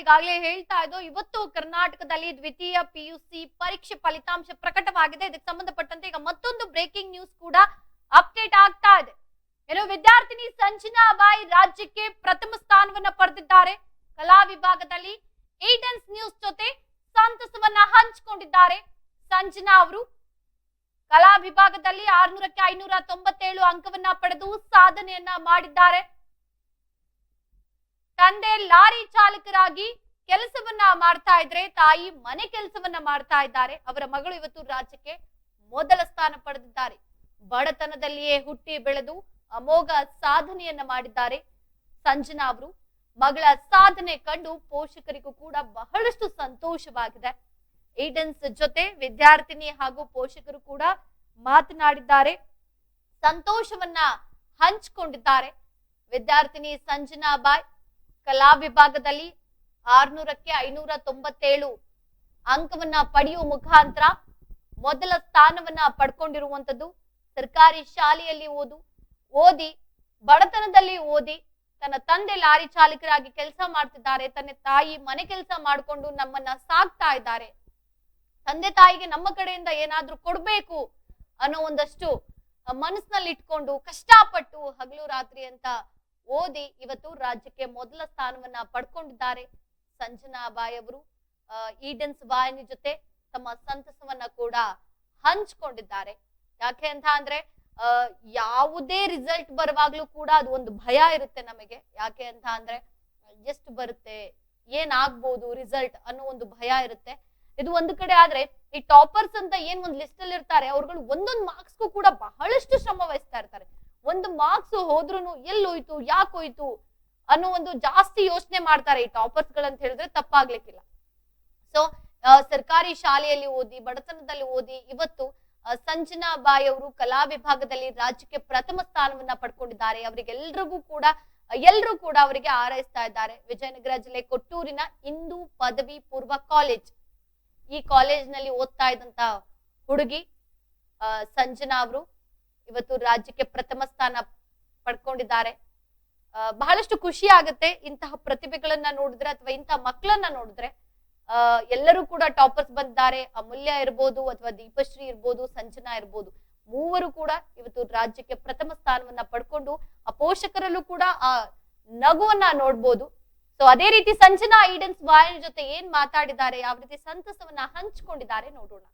ಈಗಾಗಲೇ ಹೇಳ್ತಾ ಇದ್ದು, ಇವತ್ತು ಕರ್ನಾಟಕದಲ್ಲಿ ದ್ವಿತೀಯ ಪಿಯುಸಿ ಪರೀಕ್ಷೆ ಫಲಿತಾಂಶ ಪ್ರಕಟವಾಗಿದೆ. ಇದಕ್ಕೆ ಸಂಬಂಧಪಟ್ಟಂತೆ ಈಗ ಮತ್ತೊಂದು ಬ್ರೇಕಿಂಗ್ ನ್ಯೂಸ್ ಕೂಡ ಅಪ್ಡೇಟ್ ಆಗ್ತಾ ಇದೆ. ಏನು ವಿದ್ಯಾರ್ಥಿನಿ ಸಂಜನಾ ಬಾಯಿ ರಾಜ್ಯಕ್ಕೆ ಪ್ರಥಮ ಸ್ಥಾನವನ್ನ ಪಡೆದಿದ್ದಾರೆ. ಕಲಾ ವಿಭಾಗದಲ್ಲಿ ಏಡೆನ್ಸ್ ನ್ಯೂಸ್ ಜೊತೆ ಸಂತಸವನ್ನ ಹಂಚಿಕೊಂಡಿದ್ದಾರೆ ಸಂಜನಾ ಅವರು. ಕಲಾ ವಿಭಾಗದಲ್ಲಿ ಆರ್ನೂರಕ್ಕೆ ಐನೂರ ತೊಂಬತ್ತೇಳು ಅಂಕವನ್ನ ಪಡೆದು ಸಾಧನೆಯನ್ನ ಮಾಡಿದ್ದಾರೆ. ತಂದೆ ಲಾರಿ ಚಾಲಕರಾಗಿ ಕೆಲಸವನ್ನ ಮಾಡ್ತಾ ಇದ್ರೆ, ತಾಯಿ ಮನೆ ಕೆಲಸವನ್ನ ಮಾಡ್ತಾ ಇದ್ದಾರೆ. ಅವರ ಮಗಳು ಇವತ್ತು ರಾಜ್ಯಕ್ಕೆ ಮೊದಲ ಸ್ಥಾನ ಪಡೆದಿದ್ದಾರೆ. ಬಡತನದಲ್ಲಿಯೇ ಹುಟ್ಟಿ ಬೆಳೆದು ಅಮೋಘ ಸಾಧನೆಯನ್ನ ಮಾಡಿದ್ದಾರೆ ಸಂಜನಾ ಅವರು. ಮಗಳ ಸಾಧನೆ ಕಂಡು ಪೋಷಕರಿಗೂ ಕೂಡ ಬಹಳಷ್ಟು ಸಂತೋಷವಾಗಿದೆ. ಏಡನ್ಸ್ ಜೊತೆ ವಿದ್ಯಾರ್ಥಿನಿ ಹಾಗೂ ಪೋಷಕರು ಕೂಡ ಮಾತನಾಡಿದ್ದಾರೆ. ಸಂತೋಷವನ್ನ ಹಂಚಿಕೊಂಡಿದ್ದಾರೆ. ವಿದ್ಯಾರ್ಥಿನಿ ಸಂಜನಾ ಬಾಯ್ ಕಲಾ ವಿಭಾಗದಲ್ಲಿ ಆರ್ನೂರಕ್ಕೆ ಐನೂರ ತೊಂಬತ್ತೇಳು ಅಂಕವನ್ನ ಪಡೆಯುವ ಮುಖಾಂತರ ಮೊದಲ ಸ್ಥಾನವನ್ನ ಪಡ್ಕೊಂಡಿರುವಂತದ್ದು ಸರ್ಕಾರಿ ಶಾಲೆಯಲ್ಲಿ ಓದು, ಓದಿ, ಬಡತನದಲ್ಲಿ ಓದಿ, ತನ್ನ ತಂದೆ ಲಾರಿ ಚಾಲಕರಾಗಿ ಕೆಲಸ ಮಾಡ್ತಿದ್ದಾರೆ, ತನ್ನ ತಾಯಿ ಮನೆ ಕೆಲಸ ಮಾಡಿಕೊಂಡು ನಮ್ಮನ್ನ ಸಾಕ್ತಾ ಇದ್ದಾರೆ. ತಂದೆ ತಾಯಿಗೆ ನಮ್ಮ ಕಡೆಯಿಂದ ಏನಾದ್ರೂ ಕೊಡ್ಬೇಕು ಅನ್ನೋ ಒಂದಷ್ಟು ಮನಸ್ಸಿನಲ್ಲಿ ಇಟ್ಕೊಂಡು ಕಷ್ಟಪಟ್ಟು ಹಗಲು ರಾತ್ರಿ ಅಂತ ಓದಿ ಇವತ್ತು ರಾಜ್ಯಕ್ಕೆ ಮೊದಲ ಸ್ಥಾನವನ್ನ ಪಡ್ಕೊಂಡಿದ್ದಾರೆ. ಸಂಜನಾ ಬಾಯ್ ಅವರು ಈಡನ್ಸ್ ಬಾಯನಿ ಜೊತೆ ತಮ್ಮ ಸಂತಸವನ್ನ ಕೂಡ ಹಂಚ್ಕೊಂಡಿದ್ದಾರೆ. ಯಾಕೆ ಅಂತ ಅಂದ್ರೆ ಯಾವುದೇ ರಿಸಲ್ಟ್ ಬರುವಾಗ್ಲೂ ಕೂಡ ಅದು ಒಂದು ಭಯ ಇರುತ್ತೆ ನಮಗೆ. ಯಾಕೆ ಅಂತ ಅಂದ್ರೆ, ಎಷ್ಟು ಬರುತ್ತೆ ಏನಾಗ್ಬೋದು ರಿಸಲ್ಟ್ ಅನ್ನೋ ಒಂದು ಭಯ ಇರುತ್ತೆ. ಇದು ಒಂದು ಕಡೆ ಆದ್ರೆ ಈ ಟಾಪರ್ಸ್ ಅಂತ ಏನ್ ಒಂದು ಲಿಸ್ಟ್ ಅಲ್ಲಿ ಇರ್ತಾರೆ ಅವ್ರುಗಳು ಒಂದೊಂದು ಮಾರ್ಕ್ಸ್ಗೂ ಕೂಡ ಬಹಳಷ್ಟು ಶ್ರಮ ವಹಿಸ್ತಾ ಇರ್ತಾರೆ. ಒಂದು ಮಾರ್ಕ್ಸ್ ಹೋದ್ರುನು ಎಲ್ಲೋಯ್ತು ಯಾಕೆ ಹೋಯ್ತು ಅನ್ನೋ ಒಂದು ಜಾಸ್ತಿ ಯೋಚನೆ ಮಾಡ್ತಾರೆ ಈ ಟಾಪರ್ಸ್ ಗಳಂತ ಹೇಳಿದ್ರೆ ತಪ್ಪಾಗ್ಲಿಕ್ಕಿಲ್ಲ. ಸೊ ಸರ್ಕಾರಿ ಶಾಲೆಯಲ್ಲಿ ಓದಿ, ಬಡತನದಲ್ಲಿ ಓದಿ, ಇವತ್ತು ಸಂಜನಾ ಬಾಯ್ ಅವರು ಕಲಾ ವಿಭಾಗದಲ್ಲಿ ರಾಜ್ಯಕ್ಕೆ ಪ್ರಥಮ ಸ್ಥಾನವನ್ನ ಪಡ್ಕೊಂಡಿದ್ದಾರೆ. ಅವರಿಗೆಲ್ರಿಗೂ ಕೂಡ ಎಲ್ಲರೂ ಕೂಡ ಅವರಿಗೆ ಹಾರೈಸ್ತಾ ಇದ್ದಾರೆ. ವಿಜಯನಗರ ಜಿಲ್ಲೆ ಕೊಟ್ಟೂರಿನ ಹಿಂದೂ ಪದವಿ ಪೂರ್ವ ಕಾಲೇಜ್ ಈ ಕಾಲೇಜ್ನಲ್ಲಿ ಓದ್ತಾ ಇದ್ದಂತ ಹುಡುಗಿ ಸಂಜನಾ ಅವರು ಇವತ್ತು ರಾಜ್ಯಕ್ಕೆ ಪ್ರಥಮ ಸ್ಥಾನ ಪಡ್ಕೊಂಡಿದ್ದಾರೆ. ಬಹಳಷ್ಟು ಖುಷಿ ಆಗುತ್ತೆ ಇಂತಹ ಪ್ರತಿಭೆಗಳನ್ನ ನೋಡಿದ್ರೆ ಅಥವಾ ಇಂತಹ ಮಕ್ಕಳನ್ನ ನೋಡಿದ್ರೆ. ಎಲ್ಲರೂ ಕೂಡ ಟಾಪರ್ಸ್ ಬಂದಿದ್ದಾರೆ. ಅಮೂಲ್ಯ ಇರ್ಬೋದು ಅಥವಾ ದೀಪಶ್ರೀ ಇರ್ಬೋದು, ಸಂಜನಾ ಇರ್ಬೋದು. ಮೂವರು ಕೂಡ ಇವತ್ತು ರಾಜ್ಯಕ್ಕೆ ಪ್ರಥಮ ಸ್ಥಾನವನ್ನ ಪಡ್ಕೊಂಡು ಆ ಪೋಷಕರಲ್ಲೂ ಕೂಡ ಆ ನಗುವನ್ನ ನೋಡ್ಬೋದು. ಸೊ ಅದೇ ರೀತಿ ಸಂಜನಾ, ಈಡನ್ಸ್ ಬಾಯನ್ ಜೊತೆ ಏನ್ ಮಾತಾಡಿದ್ದಾರೆ, ಯಾವ ರೀತಿ ಸಂತಸವನ್ನ ಹಂಚ್ಕೊಂಡಿದ್ದಾರೆ ನೋಡೋಣ.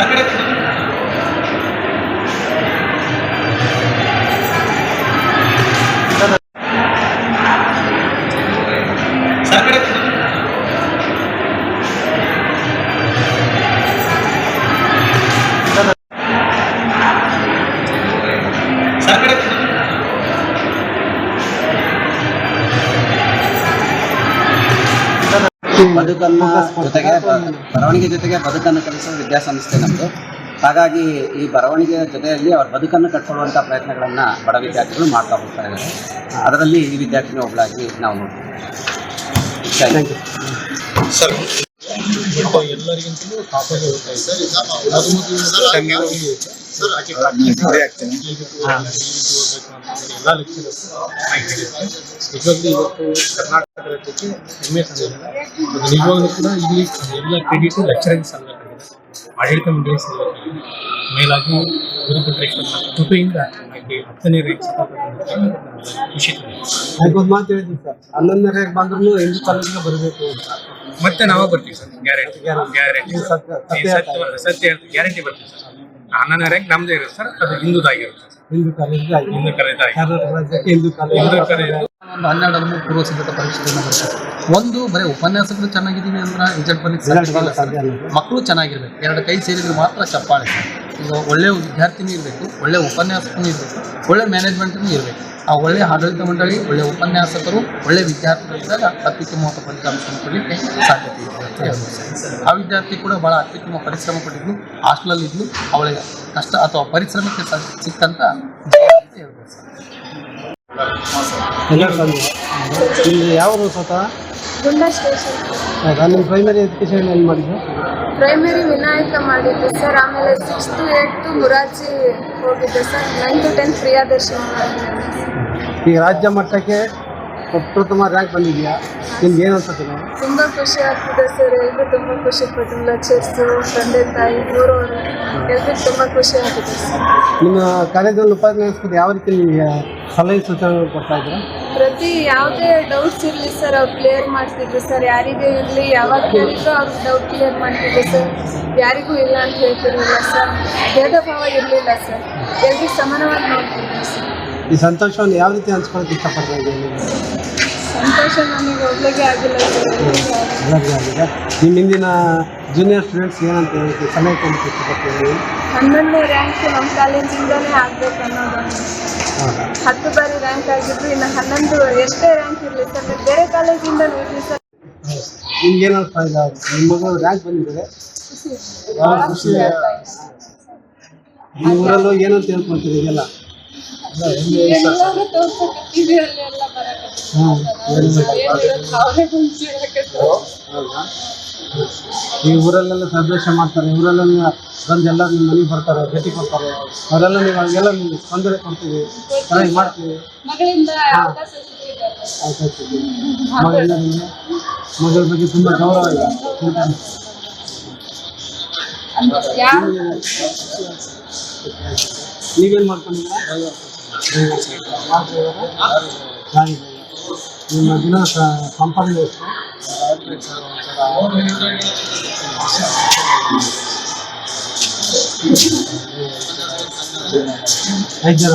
espérate, ಬದುಕನ್ನ ಜೊತೆಗೆ ಬರವಣಿಗೆ ಜೊತೆಗೆ ಬದುಕನ್ನು ಕಲಿಸುವ ವಿದ್ಯಾಸಂಸ್ಥೆ ನಮ್ಮದು ಹಾಗಾಗಿ ಈ ಬರವಣಿಗೆ ಜೊತೆಯಲ್ಲಿ ಅವ್ರ ಬದುಕನ್ನು ಕಟ್ಕೊಳ್ಳುವಂಥ ಪ್ರಯತ್ನಗಳನ್ನು ಬಡ ವಿದ್ಯಾರ್ಥಿಗಳು ಮಾಡ್ತಾ ಹೋಗ್ತಾ ಇದ್ದಾರೆ. ಅದರಲ್ಲಿ ಈ ವಿದ್ಯಾರ್ಥಿನಿ ಒಬ್ಬಳಾಗಿ ನಾವು ನೋಡ್ತೀವಿ. ಥ್ಯಾಂಕ್ ಯು ಎಲ್ಲರಿಗಿಂತಲೂ ಅಂತ ಎಲ್ಲ ಲೆಕ್ಚರರ್ಸ್ ನಿಜವಾಗ್ಲೂ ಎಲ್ಲ ಕ್ರೆಡಿಟ್ ಲೆಕ್ಚರಿಂಗ್ ಸಲ್ಲಬೇಕಾಗಿದೆ ಆಡಳಿತ ಮಂಡಳಿ ಸಲ್ಲಬೇಕಾಗಿದೆ ಮೇಲಾಗಿ ಗುರುಪುತ್ರೇಶ್ವರ ಕೃಪೆಯಿಂದ ಹತ್ತನೇ ತಂದಿದೆ ಅದೊಂದು ಮಾತು ಹೇಳಿದ್ವಿ ಸರ್ ಹನ್ನೊಂದನೇ ರೇಟ್ ಬಂದ್ರು ಎಂಟು ಕಾಲೇಜಿಗೆ ಬರಬೇಕು ಅಂತ ಮತ್ತೆ ನಾವೇ ಬರ್ತೀವಿ ಸರ್ ಗ್ಯಾರಂಟಿ ಗ್ಯಾರಂಟಿ ಸತ್ಯ- ಸತ್ಯ ಗ್ಯಾರಂಟಿ ಬರ್ತೀವಿ ಸರ್. ಹನ್ನೊಂದನೇ ರ್ಯಾಂಕ್ ನಮ್ದೇ ಇರುತ್ತೆ ಸರ್ ಅದು ಹಿಂದೂದಾಗಿರುತ್ತೆ ಹಿಂದೂ ಕಾಲೇಜ್ ಹಿಂದೂ ಒಂದು ಹನ್ನೆರಡರಲ್ಲಿ ಪೂರ್ವ ಸಿದ್ಧತಾ ಪರೀಕ್ಷೆಗಳನ್ನ ಒಂದು ಬರೀ ಉಪನ್ಯಾಸಗಳು ಚೆನ್ನಾಗಿದ್ದೀವಿ ಅಂದ್ರೆ ರಿಸಲ್ಟ್ ಬರ್ಲಿಕ್ಕೆ ಸಾಧ್ಯ. ಮಕ್ಕಳು ಚೆನ್ನಾಗಿರ್ಬೇಕು. ಎರಡು ಕೈ ಸೇರಿದ್ರೆ ಮಾತ್ರ ಚಪ್ಪಾಳೆ. ಈಗ ಒಳ್ಳೆ ವಿದ್ಯಾರ್ಥಿನೂ ಇರಬೇಕು ಒಳ್ಳೆ ಉಪನ್ಯಾಸಕನೂ ಇರಬೇಕು ಒಳ್ಳೆ ಮ್ಯಾನೇಜ್ಮೆಂಟ್ನೂ ಇರಬೇಕು. ಆ ಒಳ್ಳೆಯ ಆಡಳಿತ ಮಂಡಳಿ ಒಳ್ಳೆ ಉಪನ್ಯಾಸಕರು ಒಳ್ಳೆ ವಿದ್ಯಾರ್ಥಿಗಳಿದ್ದಾಗ ಅತ್ಯುತ್ತಮವಾದ ಫಲಿತಾಂಶವನ್ನು ಕೊಡಲಿಕ್ಕೆ ಸಾಧ್ಯತೆ ಇದೆ ಅಂತ ಹೇಳ್ಬೋದು. ಆ ವಿದ್ಯಾರ್ಥಿ ಕೂಡ ಭಾಳ ಅತ್ಯುತ್ತಮ ಪರಿಶ್ರಮ ಪಟ್ಟಿದ್ಲು, ಹಾಸ್ಟೆಲಲ್ಲಿ ಇದ್ಲು ಅವಳಿಗೆ ಕಷ್ಟ ಅಥವಾ ಪರಿಶ್ರಮಕ್ಕೆ ಸಿಕ್ಕಂಥ ಹೇಳ್ಬೋದು. ಸರ್? ಇಲ್ಲಿ ಯಾವುದು ಸ್ವತಃ ಗುಂಡ ಸ್ಟೇಷನ್. ಹೌದಾ ನಿಮ್ಮ ಪ್ರೈಮರಿ ಎಜುಕೇಶನ್ ಏನು ಮಾಡಿದ್ರು ಪ್ರೈಮರಿ ವಿನಾಯಕ ಮಾಡಿದ್ದೆ ಸರ್ ಆಮೇಲೆ ಸಿಕ್ಸ್ತು ಏಯ್ತು ಮುರಾರ್ಜಿ ಹೋಗಿದ್ದೆ ಸರ್. ನೈನ್ತು ಟೆಂತ್ ಮಾಡಿದ್ದೆ ಈಗ ರಾಜ್ಯ ಮಟ್ಟಕ್ಕೆ ಪ್ರಥಮ ರ್ಯಾಂಕ್ ಬಂದಿದೆಯಾ? ನಿಮ್ಗೆ ಏನು ಅನ್ಸುತ್ತೆ ತುಂಬ ಖುಷಿ ಆಗ್ತಿದೆ ಸರ್ ಎಲ್ಲರೂ ತುಂಬ ಖುಷಿ ಪಟ್ಟಿಲ್ಲ ಚೆಸ್ಸು ತಂದೆ ತಾಯಿ ಊರವರು ಎಲ್ಲರೂ ತುಂಬ ಖುಷಿ ಆಗಿದೆ ಸರ್. ನಿಮ್ಮ ಕಾಲೇಜಲ್ಲಿ ಉಪನ್ಯಾಸಕರು ಯಾವ ರೀತಿ ನಿಮಗೆ ಸಲಹೆ ಸೂಚನೆಗಳು ಕೊಡ್ತಾ ಇದ್ರು ಪ್ರತಿ ಯಾವುದೇ ಡೌಟ್ಸ್ ಇರಲಿ ಸರ್ ಅವ್ರು ಕ್ಲಿಯರ್ ಮಾಡ್ತಿದ್ರು ಸರ್ ಯಾರಿಗೇ ಇರಲಿ ಯಾವಾಗ ಕೇಳಿದ್ರು ಅವ್ರ ಡೌಟ್ ಕ್ಲಿಯರ್ ಮಾಡ್ತಿದ್ರು ಸರ್ ಯಾರಿಗೂ ಇಲ್ಲ ಅಂತ ಹೇಳ್ತಿರಲಿಲ್ಲ ಸರ್ ಭೇದ ಭಾವ ಇರಲಿಲ್ಲ ಸರ್ ಎಲ್ರಿಗೂ ಸಮಾನವಾಗಿ ನೋಡ್ತಿದ್ರು ಸರ್ ಈ ಸಂತೋಷವನ್ನು ಯಾವ ರೀತಿ ಹಂಚ್ಕೊಳಕ್ಕೆ ಇಷ್ಟಪಡ್ತಾ ಸಂತೋಷ ನನಗೆ ಒಬ್ಳಿಗೆ ಆಗಿಲ್ಲ ಸರ್ ಎಲ್ಲರಿಗೂ ಆಗಿದೆ ನಿಮ್ಮ ಹಿಂದಿನ ಜೂನಿಯರ್ ಸ್ಟೂಡೆಂಟ್ಸ್ ಏನಂತ ಹೇಳಿ ಸಮಯ ಇಷ್ಟಪಡ್ತೀವಿ ನೀವು ಹನ್ನೊಂದನೇ ರ್ಯಾಂಕ್ ನಮ್ಮ ಕಾಲೇಜಿಂದನೇ ಆಗ್ಬೇಕು ಅನ್ನೋದು. ಹತ್ತು ಬಾರಿ ರ್ಯಾಂಕ್ ಆಗಿದ್ರು ಇನ್ನು ಹನ್ನೊಂದು ಎಷ್ಟೇ ರ್ಯಾಂಕ್ ಇರಲಿ ಸರ್ ನೀವು ಬೇರೆ ಕಾಲೇಜಿಂದ ಇರಲಿ ಸರ್. ನಿಮ್ಗೆ ಏನು ಅನಿಸ್ತಾ ಇಲ್ಲ ನಿಮ್ಮ ಮಗಳು ರ್ಯಾಂಕ್ ಬಂದಿದ್ದಾರೆ ಭಾಳ ಖುಷಿ? ಊರಲ್ಲೂ ಏನಂತ ಹೇಳ್ಕೊಳ್ತೀರಿ ಇದೆಲ್ಲ? ಎಲ್ಲರೂ ಅಲ್ಲಿ ಎಲ್ಲ ಹ್ಮ್. ಹೌದಾ? ಈ ಊರಲ್ಲೆಲ್ಲ ಸಂದೇಶ ಮಾಡ್ತಾರೆ ಊರಲ್ಲೆಲ್ಲ ಬಂದು ಎಲ್ಲ ನಿಮ್ಮ ಮನೆಗೆ ಬರ್ತಾರೆ ಭೇಟಿ ಕೊಡ್ತಾರೆ. ಅವರೆಲ್ಲ ನೀವು ಎಲ್ಲ ನಿಮ್ಗೆ ತೊಂದರೆ ಕೊಡ್ತೀವಿ ಚೆನ್ನಾಗಿ ಮಾಡ್ತೀವಿ. ನಿಮಗೆ ಮಗಳ ಬಗ್ಗೆ ತುಂಬ ಗೌರವ ಇದೆ. ಯಾರು ನೀವೇನು ಮಾಡ್ಕೊಂಡಿದ್ದೀರಾ? ಗಾಡಿ ನಿಮ್ಮ ದಿನ ಸ- ಸಂಪಾದನೆ ಎಷ್ಟು ಐದು ಜನ